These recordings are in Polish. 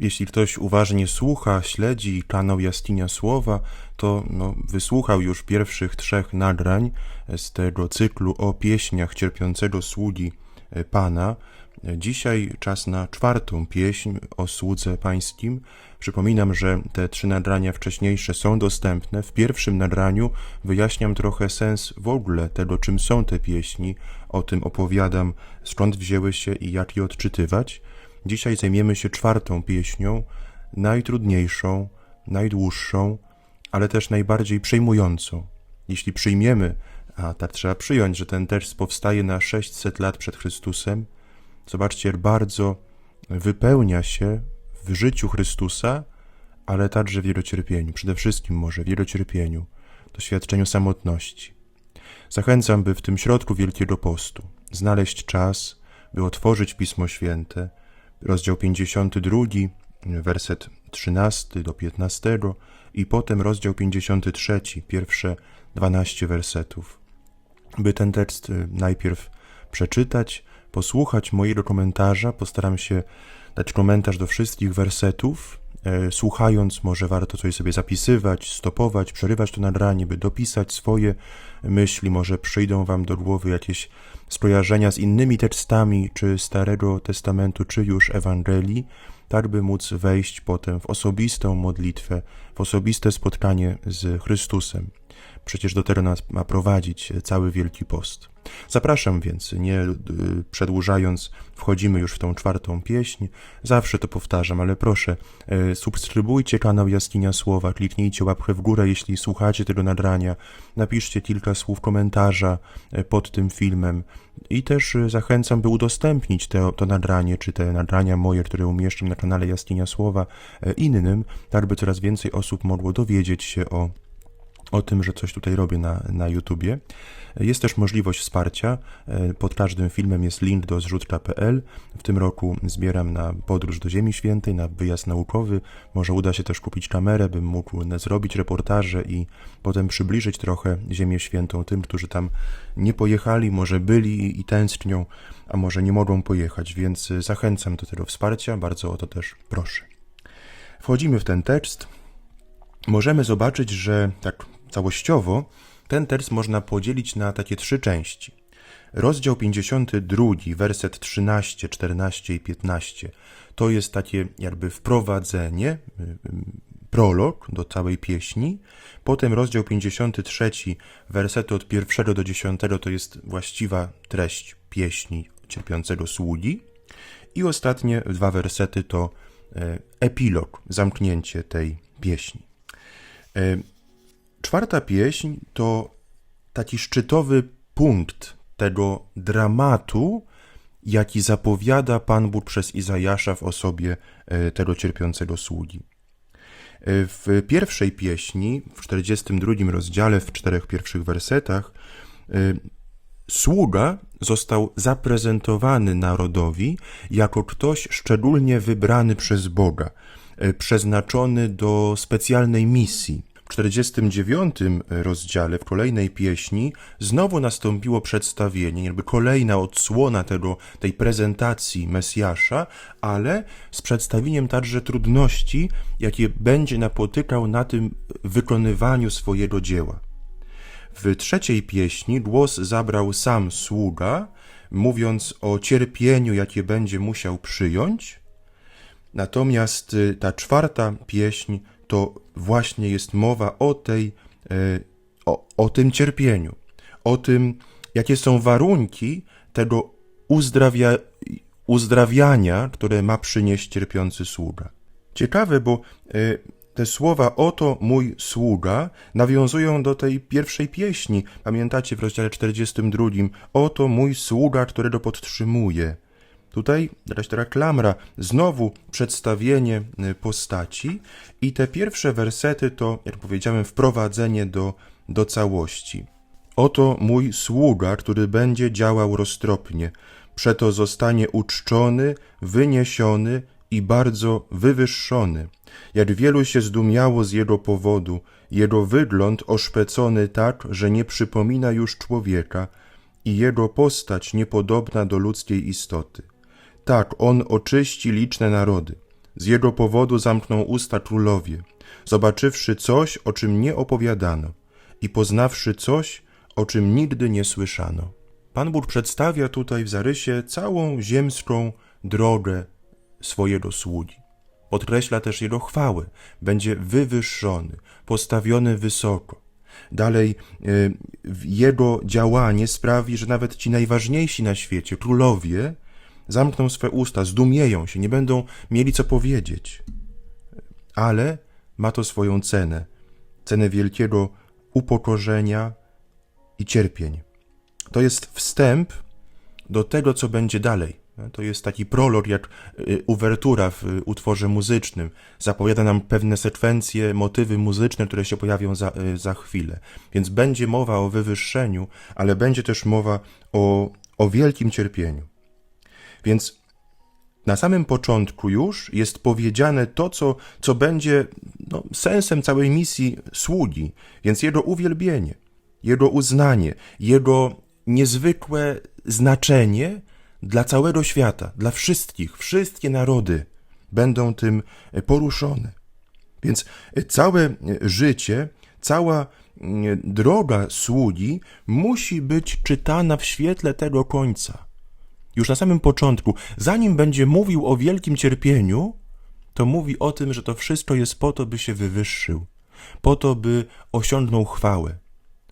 Jeśli ktoś uważnie słucha, śledzi kanał Jaskinia Słowa, to no, wysłuchał już pierwszych trzech nagrań z tego cyklu o pieśniach cierpiącego sługi e, Pana. Dzisiaj czas na czwartą pieśń o słudze pańskim. Przypominam, że te trzy nagrania wcześniejsze są dostępne. W pierwszym nagraniu wyjaśniam trochę sens w ogóle tego, czym są te pieśni. O tym opowiadam, skąd wzięły się i jak je odczytywać. Dzisiaj zajmiemy się czwartą pieśnią, najtrudniejszą, najdłuższą, ale też najbardziej przejmującą. Jeśli przyjmiemy, a tak trzeba przyjąć, że ten tekst powstaje na 600 lat przed Chrystusem, zobaczcie, bardzo wypełnia się w życiu Chrystusa, ale także w Jego cierpieniu, przede wszystkim może w Jego cierpieniu, doświadczeniu samotności. Zachęcam, by w tym środku Wielkiego Postu znaleźć czas, by otworzyć Pismo Święte, rozdział 52, werset 13 do 15 i potem rozdział 53, pierwsze 12 wersetów. By ten tekst y, najpierw przeczytać, posłuchać mojego komentarza, postaram się dać komentarz do wszystkich wersetów. E, słuchając, może warto coś sobie zapisywać, stopować, przerywać to nagranie, by dopisać swoje myśli. Może przyjdą Wam do głowy jakieś skojarzenia z innymi tekstami, czy Starego Testamentu, czy już Ewangelii, tak by móc wejść potem w osobistą modlitwę, w osobiste spotkanie z Chrystusem. Przecież do tego nas ma prowadzić cały Wielki Post. Zapraszam więc, nie y, przedłużając, wchodzimy już w tą czwartą pieśń. Zawsze to powtarzam, ale proszę, y, subskrybujcie kanał Jaskinia Słowa, kliknijcie łapkę w górę, jeśli słuchacie tego nagrania, napiszcie kilka słów komentarza pod tym filmem i też zachęcam, by udostępnić te, to nagranie, czy te nagrania moje, które umieszczam na kanale Jaskinia Słowa innym, tak by coraz więcej osób mogło dowiedzieć się o o tym, że coś tutaj robię na, na YouTubie. Jest też możliwość wsparcia. Pod każdym filmem jest link do zrzutka.pl. W tym roku zbieram na podróż do Ziemi Świętej, na wyjazd naukowy. Może uda się też kupić kamerę, bym mógł zrobić reportaże i potem przybliżyć trochę Ziemię Świętą tym, którzy tam nie pojechali, może byli i tęsknią, a może nie mogą pojechać, więc zachęcam do tego wsparcia, bardzo o to też proszę. Wchodzimy w ten tekst. Możemy zobaczyć, że tak Całościowo ten tekst można podzielić na takie trzy części. Rozdział 52, werset 13, 14 i 15 to jest takie jakby wprowadzenie, y, y, prolog do całej pieśni. Potem rozdział 53, wersety od 1 do 10 to jest właściwa treść pieśni cierpiącego sługi. I ostatnie dwa wersety to e, epilog, zamknięcie tej pieśni. Czwarta pieśń to taki szczytowy punkt tego dramatu, jaki zapowiada Pan Bóg przez Izajasza w osobie e, tego cierpiącego sługi. E, w pierwszej pieśni, w 42 rozdziale, w czterech pierwszych wersetach, e, sługa został zaprezentowany narodowi jako ktoś szczególnie wybrany przez Boga, przeznaczony do specjalnej misji 49 rozdziale, w kolejnej pieśni, znowu nastąpiło przedstawienie, jakby kolejna odsłona tego, tej prezentacji Mesjasza, ale z przedstawieniem także trudności, jakie będzie napotykał na tym wykonywaniu swojego dzieła. W trzeciej pieśni głos zabrał sam sługa, mówiąc o cierpieniu, jakie będzie musiał przyjąć. Natomiast y, ta czwarta pieśń to właśnie jest mowa o tej, e, o, o tym cierpieniu, o tym, jakie są warunki tego uzdrawia, uzdrawiania, które ma przynieść cierpiący sługa. Ciekawe, bo e, te słowa oto mój sługa nawiązują do tej pierwszej pieśni. Pamiętacie w rozdziale 42? Oto mój sługa, którego podtrzymuje. Tutaj taka klamra, znowu przedstawienie y, postaci i te pierwsze wersety to, jak powiedziałem, wprowadzenie do, do całości. Oto mój sługa, który będzie działał roztropnie, przeto zostanie uczczony, wyniesiony i bardzo wywyższony. Jak wielu się zdumiało z jego powodu, jego wygląd oszpecony tak, że nie przypomina już człowieka i jego postać niepodobna do ludzkiej istoty. Tak, on oczyści liczne narody. Z jego powodu zamkną usta królowie, zobaczywszy coś, o czym nie opowiadano i poznawszy coś, o czym nigdy nie słyszano. Pan Bóg przedstawia tutaj w zarysie całą ziemską drogę swojego sługi. Podkreśla też jego chwałę. Będzie wywyższony, postawiony wysoko. Dalej, y, jego działanie sprawi, że nawet ci najważniejsi na świecie, królowie, zamkną swe usta, zdumieją się, nie będą mieli co powiedzieć. Ale ma to swoją cenę cenę wielkiego upokorzenia i cierpień. To jest wstęp do tego, co będzie dalej. To jest taki prolog, jak y, uwertura w y, utworze muzycznym. Zapowiada nam pewne sekwencje, motywy muzyczne, które się pojawią za, y, za chwilę. Więc będzie mowa o wywyższeniu, ale będzie też mowa o, o wielkim cierpieniu. Więc na samym początku już jest powiedziane to, co, co będzie no, sensem całej misji sługi, więc jego uwielbienie, jego uznanie, jego niezwykłe znaczenie dla całego świata, dla wszystkich, wszystkie narody będą tym poruszone. Więc całe życie, cała droga sługi musi być czytana w świetle tego końca. Już na samym początku, zanim będzie mówił o wielkim cierpieniu, to mówi o tym, że to wszystko jest po to, by się wywyższył, po to, by osiągnął chwałę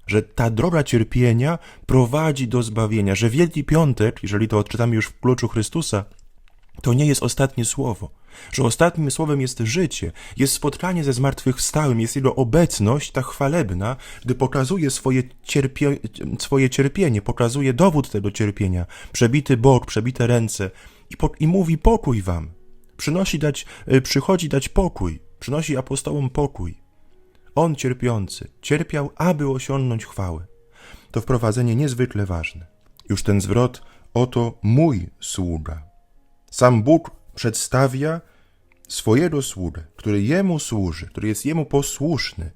że ta droga cierpienia prowadzi do zbawienia, że Wielki Piątek, jeżeli to odczytamy już w kluczu Chrystusa, to nie jest ostatnie słowo, że ostatnim słowem jest życie, jest spotkanie ze zmartwychwstałym, jest jego obecność, ta chwalebna, gdy pokazuje swoje, cierpie, swoje cierpienie, pokazuje dowód tego cierpienia, przebity bok, przebite ręce i, po, i mówi pokój wam. Przynosi dać, y, przychodzi dać pokój, przynosi apostołom pokój. On cierpiący cierpiał, aby osiągnąć chwałę. To wprowadzenie niezwykle ważne. Już ten zwrot, oto mój sługa. Sam Bóg przedstawia swojego sługę, który jemu służy, który jest jemu posłuszny.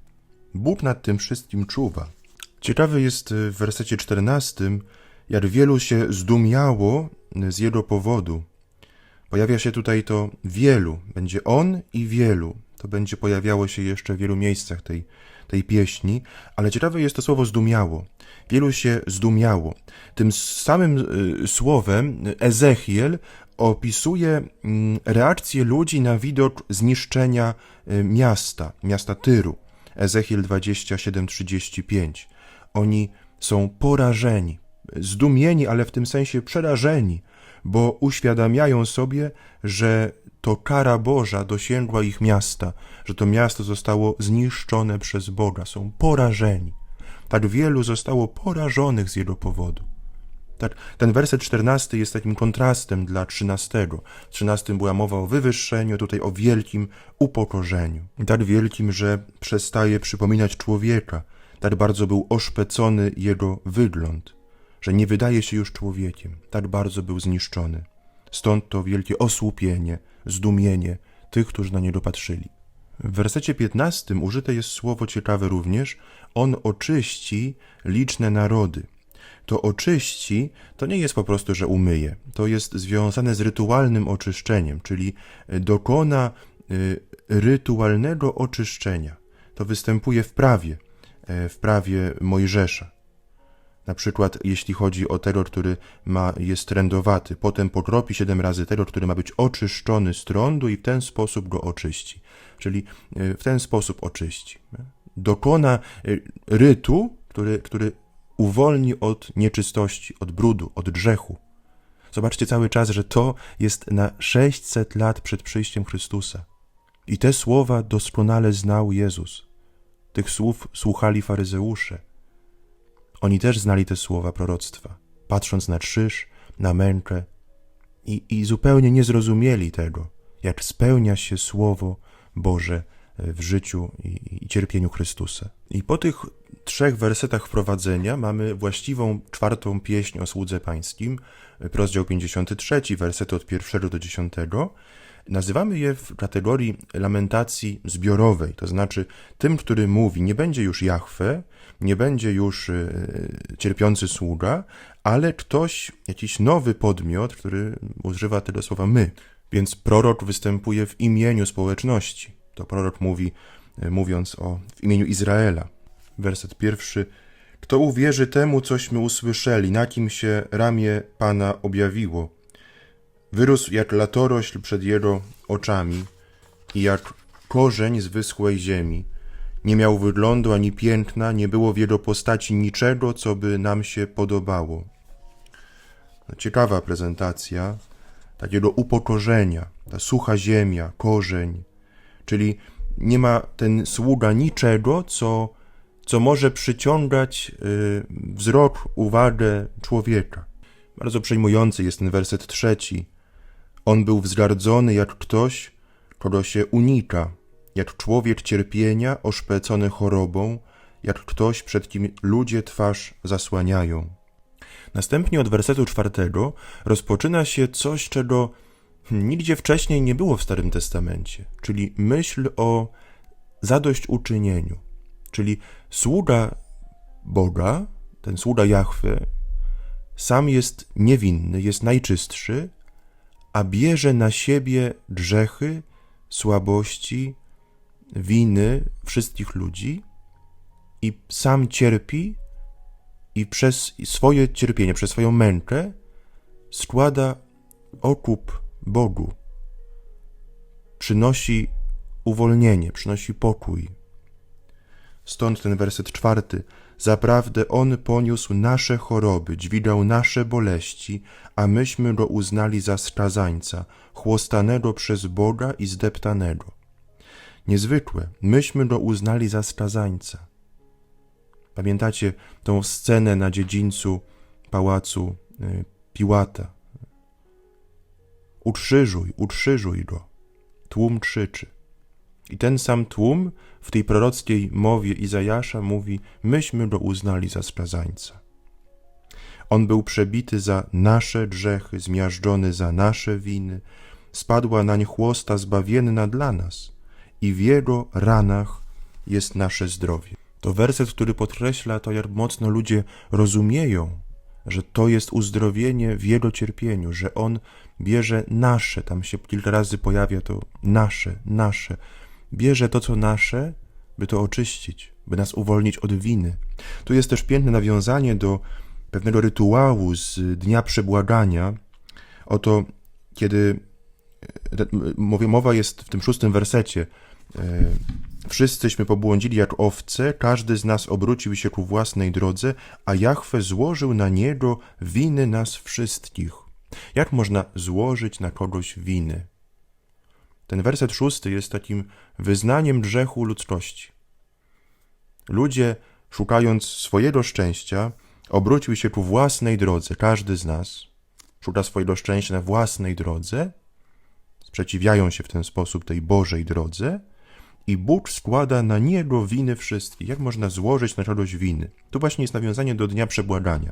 Bóg nad tym wszystkim czuwa. Ciekawe jest w wersecie 14, jak wielu się zdumiało z jego powodu. Pojawia się tutaj to wielu, będzie on i wielu to będzie pojawiało się jeszcze w wielu miejscach tej, tej pieśni, ale ciekawe jest to słowo zdumiało. Wielu się zdumiało. Tym samym y, słowem Ezechiel opisuje mm, reakcję ludzi na widok zniszczenia y, miasta, miasta Tyru. Ezechiel 27:35. Oni są porażeni, zdumieni, ale w tym sensie przerażeni, bo uświadamiają sobie, że to kara Boża dosięgła ich miasta, że to miasto zostało zniszczone przez Boga, są porażeni. Tak wielu zostało porażonych z jego powodu. Tak, ten werset czternasty jest takim kontrastem dla trzynastego. W trzynastym była mowa o wywyższeniu, tutaj o wielkim upokorzeniu. Tak wielkim, że przestaje przypominać człowieka. Tak bardzo był oszpecony jego wygląd, że nie wydaje się już człowiekiem. Tak bardzo był zniszczony. Stąd to wielkie osłupienie, zdumienie tych, którzy na niego patrzyli. W wersecie 15 użyte jest słowo ciekawe również: On oczyści liczne narody. To oczyści to nie jest po prostu, że umyje. To jest związane z rytualnym oczyszczeniem, czyli dokona y, rytualnego oczyszczenia. To występuje w prawie, e, w prawie Mojżesza. Na przykład, jeśli chodzi o terror, który ma, jest trędowaty, potem pokropi siedem razy terror, który ma być oczyszczony z trądu i w ten sposób go oczyści. Czyli e, w ten sposób oczyści. Dokona e, rytu, który, który uwolni od nieczystości, od brudu, od grzechu. Zobaczcie cały czas, że to jest na 600 lat przed przyjściem Chrystusa. I te słowa doskonale znał Jezus. Tych słów słuchali faryzeusze. Oni też znali te słowa proroctwa, patrząc na krzyż, na mękę i, i zupełnie nie zrozumieli tego, jak spełnia się Słowo Boże w życiu i, i cierpieniu Chrystusa. I po tych trzech wersetach wprowadzenia mamy właściwą czwartą pieśń o słudze pańskim, rozdział 53, wersety od pierwszego do dziesiątego. Nazywamy je w kategorii lamentacji zbiorowej, to znaczy tym, który mówi, nie będzie już Jahwe, nie będzie już y, cierpiący sługa, ale ktoś, jakiś nowy podmiot, który używa tego słowa my. Więc prorok występuje w imieniu społeczności. To prorok mówi, e, mówiąc o w imieniu Izraela. Werset pierwszy. Kto uwierzy temu, cośmy usłyszeli, na kim się ramię Pana objawiło? Wyrósł jak latorośl przed jego oczami i jak korzeń z wyschłej ziemi. Nie miał wyglądu ani piękna, nie było w jego postaci niczego, co by nam się podobało. Ciekawa prezentacja takiego upokorzenia, ta sucha ziemia, korzeń, czyli nie ma ten sługa niczego, co, co może przyciągać y, wzrok, uwagę człowieka. Bardzo przejmujący jest ten werset trzeci. On był wzgardzony jak ktoś, kogo się unika, jak człowiek cierpienia oszpecony chorobą, jak ktoś, przed kim ludzie twarz zasłaniają. Następnie od wersetu czwartego rozpoczyna się coś, czego nigdzie wcześniej nie było w Starym Testamencie, czyli myśl o zadośćuczynieniu. Czyli sługa Boga, ten sługa Jahwe, sam jest niewinny, jest najczystszy, a bierze na siebie grzechy, słabości, winy wszystkich ludzi i sam cierpi i przez swoje cierpienie, przez swoją mękę składa okup Bogu. Przynosi uwolnienie, przynosi pokój. Stąd ten werset czwarty. Zaprawdę On poniósł nasze choroby, dźwigał nasze boleści, a myśmy Go uznali za skazańca, chłostanego przez Boga i zdeptanego. Niezwykłe, myśmy Go uznali za skazańca. Pamiętacie tą scenę na dziedzińcu pałacu y, Piłata? Ukrzyżuj, ukrzyżuj go. Tłum krzyczy. I ten sam tłum w tej prorockiej mowie Izajasza mówi: Myśmy go uznali za skazańca. On był przebity za nasze grzechy, zmiażdżony za nasze winy, spadła nań chłosta zbawienna dla nas, i w jego ranach jest nasze zdrowie. To werset, który podkreśla to, jak mocno ludzie rozumieją, że to jest uzdrowienie w jego cierpieniu, że on bierze nasze, tam się kilka razy pojawia to nasze, nasze, bierze to, co nasze, by to oczyścić, by nas uwolnić od winy. Tu jest też piękne nawiązanie do pewnego rytuału z Dnia Przebłagania. Oto, kiedy e, mowa jest w tym szóstym wersecie, e, Wszyscyśmy pobłądzili jak owce, każdy z nas obrócił się ku własnej drodze, a Jahwe złożył na niego winy nas wszystkich. Jak można złożyć na kogoś winy? Ten werset szósty jest takim wyznaniem grzechu ludzkości. Ludzie, szukając swojego szczęścia, obrócił się ku własnej drodze, każdy z nas szuka swojego szczęścia na własnej drodze, sprzeciwiają się w ten sposób tej Bożej drodze, i Bóg składa na niego winy wszystkie. Jak można złożyć na kogoś winy? Tu właśnie jest nawiązanie do dnia przebłagania.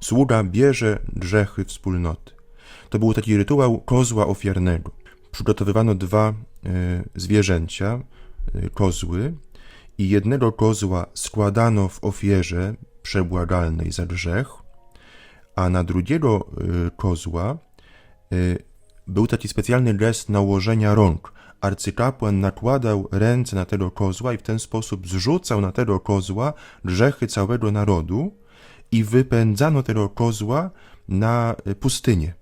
Sługa bierze grzechy wspólnoty. To był taki rytuał kozła ofiarnego. Przygotowywano dwa y, zwierzęcia, y, kozły, i jednego kozła składano w ofierze przebłagalnej za grzech, a na drugiego y, kozła był taki specjalny gest nałożenia rąk arcykapłan nakładał ręce na tego kozła i w ten sposób zrzucał na tego kozła grzechy całego narodu i wypędzano tego kozła na pustynię,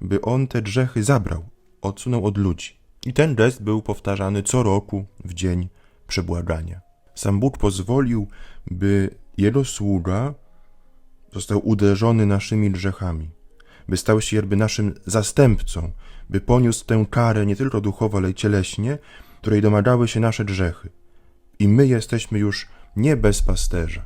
by on te grzechy zabrał, odsunął od ludzi. I ten gest był powtarzany co roku w dzień przebłagania. Sam Bóg pozwolił, by jego sługa został uderzony naszymi grzechami, by stał się jakby naszym zastępcą, by poniósł tę karę nie tylko duchowo, ale i cieleśnie, której domagały się nasze grzechy. I my jesteśmy już nie bez pasterza.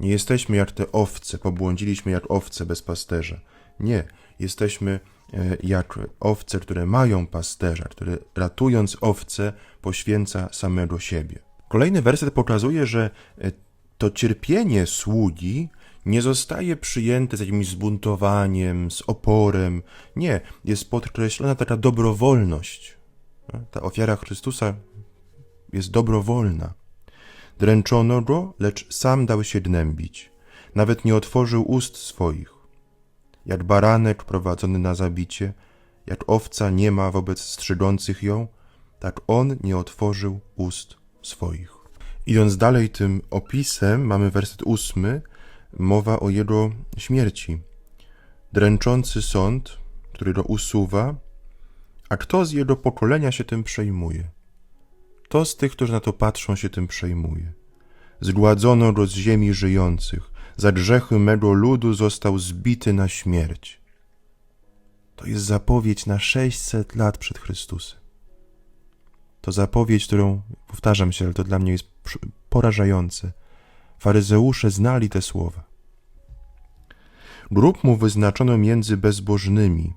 Nie jesteśmy jak te owce, pobłądziliśmy jak owce bez pasterza. Nie, jesteśmy e, jak owce, które mają pasterza, które ratując owce poświęca samego siebie. Kolejny werset pokazuje, że e, to cierpienie sługi nie zostaje przyjęte z jakimś zbuntowaniem, z oporem. Nie, jest podkreślona taka dobrowolność. Ta ofiara Chrystusa jest dobrowolna. Dręczono go, lecz sam dał się gnębić. Nawet nie otworzył ust swoich. Jak baranek prowadzony na zabicie, jak owca nie ma wobec strzydących ją, tak on nie otworzył ust swoich. Idąc dalej tym opisem, mamy werset ósmy, mowa o jego śmierci. Dręczący sąd, który go usuwa, a kto z jego pokolenia się tym przejmuje? Kto z tych, którzy na to patrzą, się tym przejmuje? Zgładzono go z ziemi żyjących, za grzechy mego ludu został zbity na śmierć. To jest zapowiedź na 600 lat przed Chrystusem. To zapowiedź, którą, powtarzam się, ale to dla mnie jest porażające. Faryzeusze znali te słowa. Grób mu wyznaczono między bezbożnymi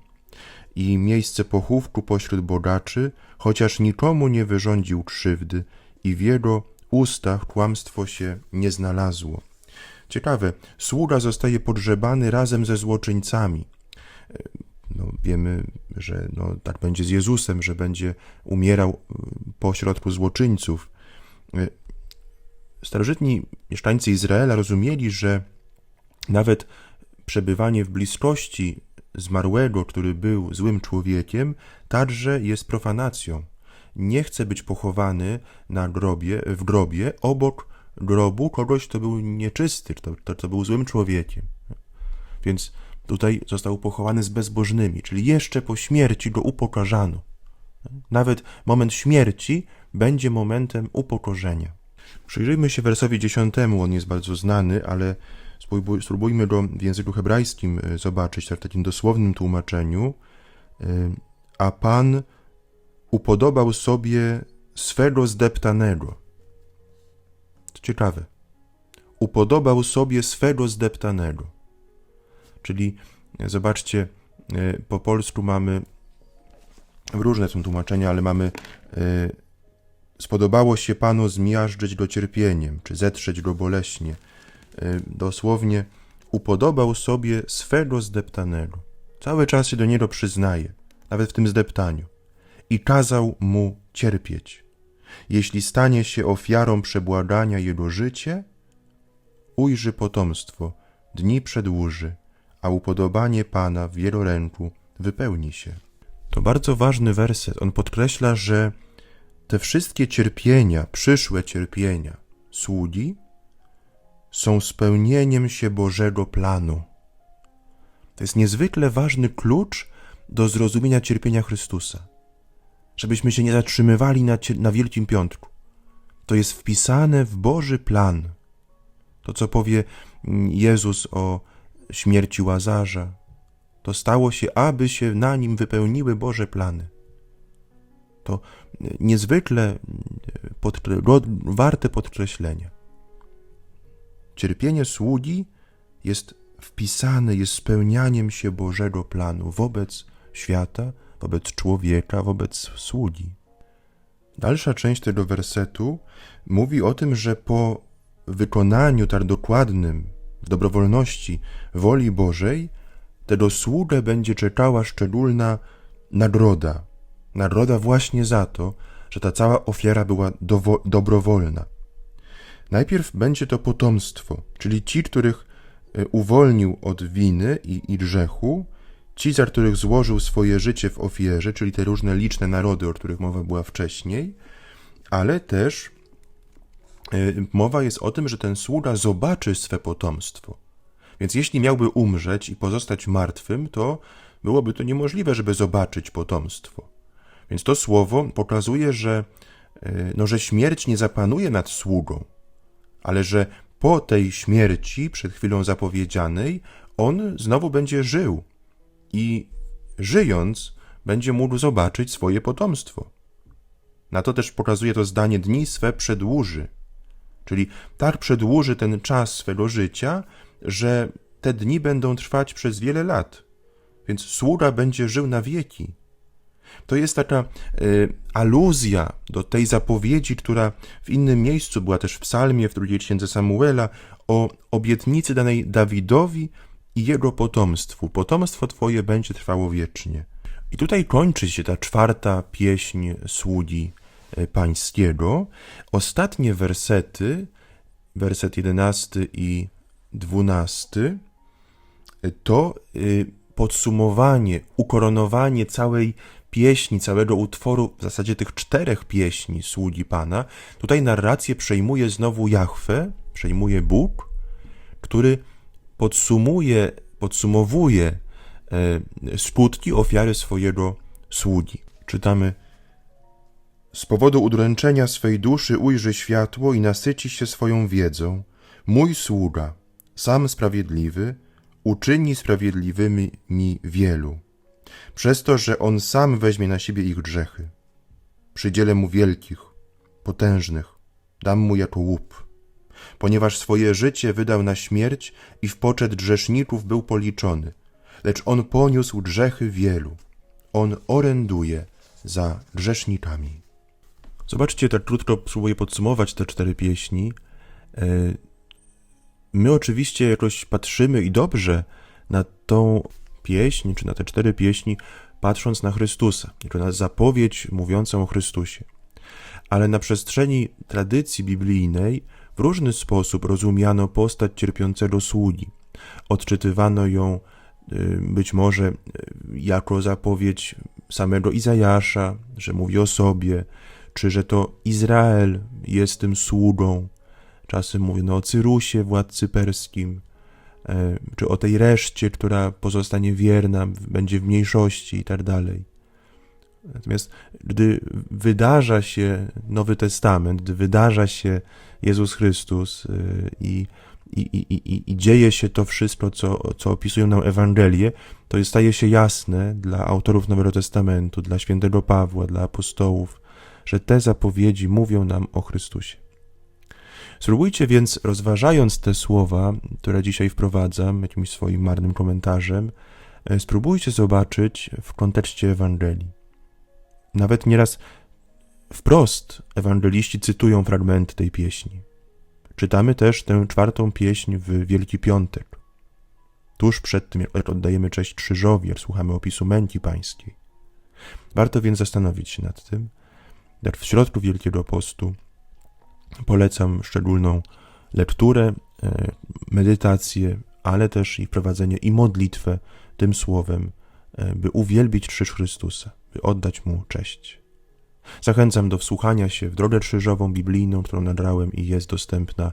i miejsce pochówku pośród bogaczy, chociaż nikomu nie wyrządził krzywdy i w jego ustach kłamstwo się nie znalazło. Ciekawe, sługa zostaje podrzebany razem ze złoczyńcami. E, No, wiemy, że no, tak będzie z Jezusem, że będzie umierał y, pośrodku złoczyńców. Starożytni mieszkańcy Izraela rozumieli, że nawet przebywanie w bliskości zmarłego, który był złym człowiekiem, także jest profanacją. Nie chce być pochowany na grobie, w grobie obok grobu kogoś, kto był nieczysty, kto, kto, kto był złym człowiekiem. Więc tutaj został pochowany z bezbożnymi, czyli jeszcze po śmierci go upokarzano. Nawet moment śmierci będzie momentem upokorzenia. Przyjrzyjmy się wersowi dziesiątemu, on jest bardzo znany, ale spróbuj- spróbujmy go w języku hebrajskim y, zobaczyć, w takim dosłownym tłumaczeniu. Y, A Pan upodobał sobie swego zdeptanego. To ciekawe. Upodobał sobie swego zdeptanego. Czyli e, zobaczcie, e, po polsku mamy różne są tłumaczenia, ale mamy e, spodobało się Panu zmiażdżyć go cierpieniem, czy zetrzeć go boleśnie. E, Dosłownie upodobał sobie swego zdeptanego. Cały czas się do niego przyznaje, nawet w tym zdeptaniu. I kazał mu cierpieć. Jeśli stanie się ofiarą przebłagania jego życie, ujrzy potomstwo, dni przedłuży, a upodobanie Pana w wieloręku wypełni się. To bardzo ważny werset. On podkreśla, że te wszystkie cierpienia, przyszłe cierpienia sługi są spełnieniem się Bożego planu. To jest niezwykle ważny klucz do zrozumienia cierpienia Chrystusa. Żebyśmy się nie zatrzymywali na, na Wielkim Piątku. To jest wpisane w Boży plan. To, co powie mm, Jezus o śmierci Łazarza, to stało się, aby się na nim wypełniły Boże plany. To niezwykle y, podkre- warte podkreślenia. Cierpienie sługi jest wpisane, jest spełnianiem się Bożego planu wobec świata, wobec człowieka, wobec sługi. Dalsza część tego wersetu mówi o tym, że po wykonaniu tak dokładnym, w dobrowolności woli Bożej, tego sługę będzie czekała szczególna nagroda. Nagroda właśnie za to, że ta cała ofiara była dobrowolna. Najpierw będzie to potomstwo, czyli ci, których e, uwolnił od winy i, i grzechu, ci, za których złożył swoje życie w ofierze, czyli te różne liczne narody, o których mowa była wcześniej, ale też e, mowa jest o tym, że ten sługa zobaczy swe potomstwo. Więc jeśli miałby umrzeć i pozostać martwym, to byłoby to niemożliwe, żeby zobaczyć potomstwo. Więc to słowo pokazuje, że, e, no, że śmierć nie zapanuje nad sługą, ale że po tej śmierci, przed chwilą zapowiedzianej, on znowu będzie żył i żyjąc będzie mógł zobaczyć swoje potomstwo. Na to też pokazuje to zdanie dni swe przedłuży. Czyli tak przedłuży ten czas swego życia, że te dni będą trwać przez wiele lat. Więc sługa będzie żył na wieki. To jest taka y, aluzja do tej zapowiedzi, która w innym miejscu była też w psalmie, w drugiej księdze Samuela, o obietnicy danej Dawidowi i jego potomstwu. Potomstwo twoje będzie trwało wiecznie. I tutaj kończy się ta czwarta pieśń sługi y, pańskiego. Ostatnie wersety, werset jedenasty i dwunasty, y, to y, podsumowanie, ukoronowanie całej pieśni, całego utworu, w zasadzie tych czterech pieśni sługi Pana. Tutaj narrację przejmuje znowu Jahwe, przejmuje Bóg, który podsumuje, podsumowuje e, skutki ofiary swojego sługi. Czytamy z powodu udręczenia swej duszy ujrzy światło i nasyci się swoją wiedzą. Mój sługa, sam sprawiedliwy, uczyni sprawiedliwymi mi wielu, przez to, że on sam weźmie na siebie ich grzechy. Przydzielę mu wielkich, potężnych, dam mu jako łup, ponieważ swoje życie wydał na śmierć i w poczet grzeszników był policzony, lecz on poniósł grzechy wielu. On oręduje za grzesznikami. Zobaczcie, tak krótko spróbuję podsumować te cztery pieśni. E, My oczywiście jakoś patrzymy i dobrze na tą pieśń, czy na te cztery pieśni, patrząc na Chrystusa, jako na zapowiedź mówiącą o Chrystusie. Ale na przestrzeni tradycji biblijnej w różny sposób rozumiano postać cierpiącego sługi. Odczytywano ją y, być może y, jako zapowiedź samego Izajasza, że mówi o sobie, czy że to Izrael jest tym sługą. Czasem mówiono o Cyrusie, władcy perskim, czy o tej reszcie, która pozostanie wierna, będzie w mniejszości i tak dalej. Natomiast gdy wydarza się Nowy Testament, gdy wydarza się Jezus Chrystus y, i, i, i, i, i dzieje się to wszystko, co, co opisują nam Ewangelie, to staje się jasne dla autorów Nowego Testamentu, dla świętego Pawła, dla apostołów, że te zapowiedzi mówią nam o Chrystusie. Spróbujcie więc, rozważając te słowa, które dzisiaj wprowadzam jakimś swoim marnym komentarzem, e, spróbujcie zobaczyć w kontekście Ewangelii. Nawet nieraz wprost ewangeliści cytują fragmenty tej pieśni. Czytamy też tę czwartą pieśń w Wielki Piątek. Tuż przed tym, jak oddajemy cześć krzyżowi, jak słuchamy opisu męki pańskiej. Warto więc zastanowić się nad tym, jak w środku Wielkiego Postu polecam szczególną lekturę, e, medytację, ale też i prowadzenie i modlitwę tym słowem, e, by uwielbić Krzyż Chrystusa, by oddać Mu cześć. Zachęcam do wsłuchania się w drogę krzyżową biblijną, którą nagrałem i jest dostępna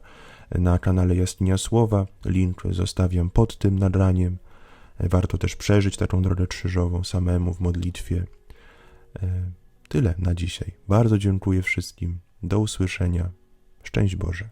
na kanale Jaskinia Słowa. Link zostawiam pod tym nagraniem. E, Warto też przeżyć taką drogę krzyżową samemu w modlitwie. Tyle na dzisiaj. Bardzo dziękuję wszystkim. Do usłyszenia. Szczęść Boże.